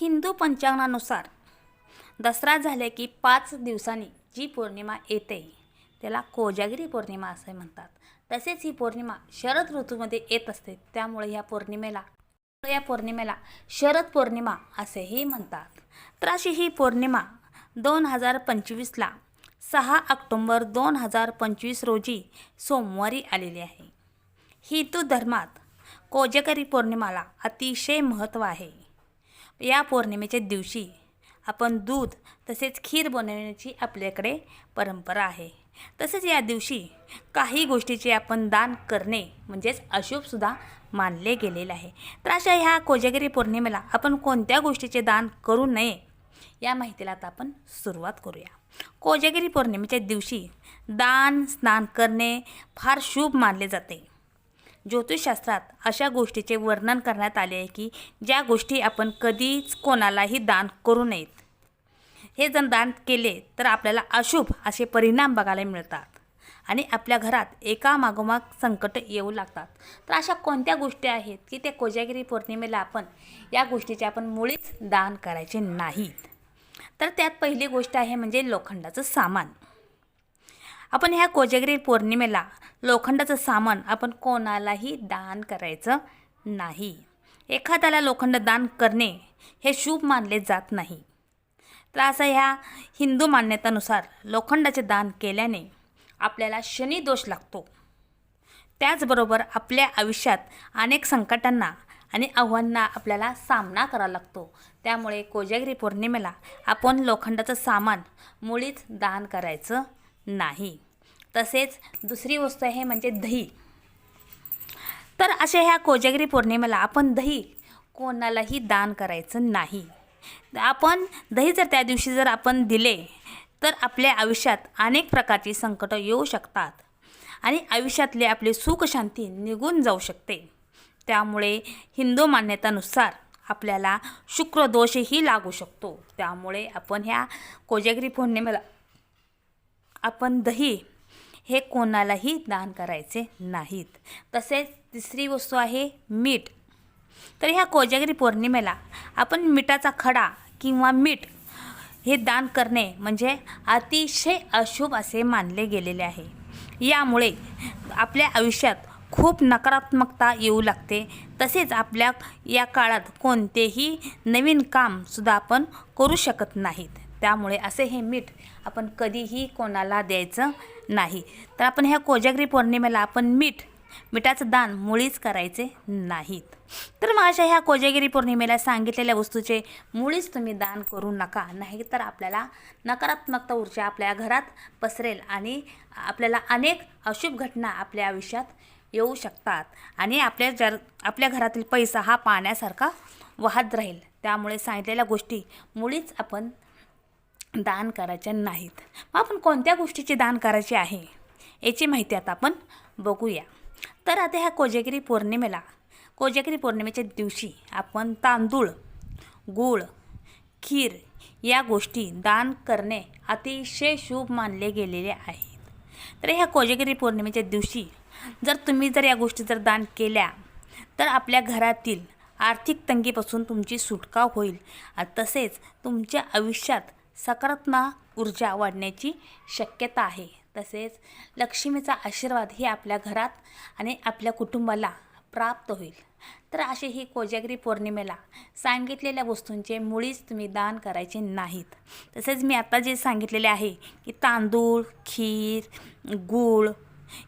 हिंदू पंचांगानुसार. दसरा झाले की पाच दिवसांनी जी पौर्णिमा येते त्याला कोजागिरी पौर्णिमा असे म्हणतात. तसेच ही पौर्णिमा शरद ऋतूमध्ये येत असते त्यामुळे या पौर्णिमेला या पौर्णिमेला शरद पौर्णिमा असेही म्हणतात. तर अशी ही पौर्णिमा दोन हजार पंचवीसला सहा ऑक्टोंबर दोन हजार पंचवीस रोजी सोमवारी आलेली आहे. हिंदू धर्मात कोजागरी पौर्णिमाला अतिशय महत्त्व आहे. या पौर्णिमेच्या दिवशी आपण दूध तसेच खीर बनवण्याची आपल्याकडे परंपरा आहे. तसेच या दिवशी काही गोष्टीचे आपण दान करणे म्हणजेच अशुभसुद्धा मानले गेलेले आहे. तर अशा ह्या कोजागिरी पौर्णिमेला आपण कोणत्या गोष्टीचे दान करू नये या माहितीला आता आपण सुरुवात करूया. कोजागिरी पौर्णिमेच्या दिवशी दान स्नान करणे फार शुभ मानले जाते. ज्योतिषशास्त्रात अशा गोष्टीचे वर्णन करण्यात आले आहे की ज्या गोष्टी आपण कधीच कोणालाही दान करू नयेत. हे जर दान केले तर आपल्याला अशुभ असे परिणाम बघायला मिळतात आणि आपल्या घरात एका मागोमाग संकट येऊ लागतात. तर अशा कोणत्या गोष्टी आहेत की त्या कोजागिरी पौर्णिमेला आपण या गोष्टीचे आपण मुळीच दान करायचे नाहीत? तर त्यात पहिली गोष्ट आहे म्हणजे लोखंडाचं सामान. आपण ह्या कोजागिरी पौर्णिमेला लोखंडाचं सामान आपण कोणालाही दान करायचं नाही. एखाद्याला लोखंड दान करणे हे शुभ मानले जात नाही. तर असं ह्या हिंदू मान्यतानुसार लोखंडाचे दान केल्याने आपल्याला शनी दोष लागतो. त्याचबरोबर आपल्या आयुष्यात अनेक संकटांना आणि आव्हानांना आपल्याला सामना करावा लागतो. त्यामुळे कोजागिरी पौर्णिमेला आपण लोखंडाचं सामान मुळीच दान करायचं नाही. तसेच दुसरी वस्तू आहे म्हणजे दही. तर अशा ह्या कोजागिरी पौर्णिमेला आपण दही कोणालाही दान करायचं नाही. आपण दही जर त्या दिवशी जर आपण दिले तर आपल्या आयुष्यात अनेक प्रकारची संकटं येऊ शकतात आणि आयुष्यातले आपले सुख शांती निघून जाऊ शकते. त्यामुळे हिंदू मान्यतानुसार आपल्याला शुक्रदोषही लागू शकतो. त्यामुळे आपण ह्या कोजागिरी पौर्णिमेला आपण दही हे कोणालाही दान करायचे नाहीत. तसेच तिसरी वस्तू आहे मीठ. तर ह्या कोजागिरी पौर्णिमेला आपण मिठाचा खडा किंवा मीठ हे दान करणे म्हणजे अतिशय अशुभ असे मानले गेलेले आहे. यामुळे आपल्या आयुष्यात खूप नकारात्मकता येऊ लागते. तसेच आपल्या या काळात कोणतेही नवीन कामसुद्धा आपण करू शकत नाहीत. त्यामुळे असे हे मीठ आपण कधीही कोणाला द्यायचं नाही. तर आपण ह्या कोजागिरी पौर्णिमेला आपण मीठ मिठाचं दान मुळीच करायचे नाहीत. तर मग अशा ह्या कोजागिरी पौर्णिमेला सांगितलेल्या वस्तूचे मुळीच तुम्ही दान करू नका नाही तर आपल्याला नकारात्मकता ऊर्जा आपल्या घरात पसरेल आणि आपल्याला अनेक अशुभ घटना आपल्या आयुष्यात येऊ शकतात आणि आपल्या जर आपल्या घरातील पैसा हा पाण्यासारखा वाहत राहील. त्यामुळे सांगितलेल्या गोष्टी मुळीच आपण दान करायच्या नाहीत. मग आपण कोणत्या गोष्टीचे दान करायचे आहे? याची माहिती आता आपण बघूया. तर आता ह्या कोजागिरी पौर्णिमेला कोजागिरी पौर्णिमेच्या दिवशी आपण तांदूळ गूळ खीर या गोष्टी दान करणे अतिशय शुभ मानले गेलेले आहेत. तर ह्या कोजागिरी पौर्णिमेच्या दिवशी जर तुम्ही जर या गोष्टी जर दान केल्या तर आपल्या घरातील आर्थिक तंगीपासून तुमची सुटका होईल. तसेच तुमच्या आयुष्यात सकारात्मक ऊर्जा वाढण्याची शक्यता आहे. तसेच लक्ष्मीचा आशीर्वाद हे आपल्या घरात आणि आपल्या कुटुंबाला प्राप्त होईल. तर असे ही कोजागिरी पौर्णिमेला सांगितलेल्या वस्तूंचे मुळीच तुम्ही दान करायचे नाहीत. तसेच मी आता जे सांगितलेले आहे की तांदूळ खीर गूळ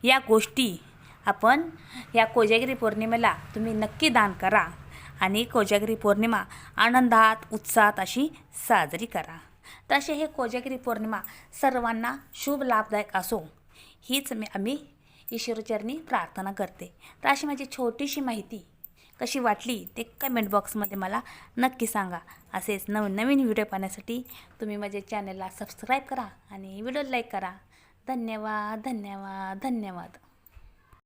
या गोष्टी आपण या कोजागिरी पौर्णिमेला तुम्ही नक्की दान करा आणि कोजागिरी पौर्णिमा आनंदात उत्साहात अशी साजरी करा. तसे हे कोजागिरी पौर्णिमा सर्वांना शुभ लाभदायक असो. हीच मी आम्ही ईश्वरचरणी प्रार्थना करते. तर अशी माझी छोटीशी माहिती कशी वाटली ते कमेंट बॉक्समध्ये मला नक्की सांगा. असेच नवीन नवीन व्हिडिओ पाहण्यासाठी तुम्ही माझ्या चॅनलला सबस्क्राईब करा आणि व्हिडिओ लाईक करा. धन्यवाद धन्यवाद धन्यवाद.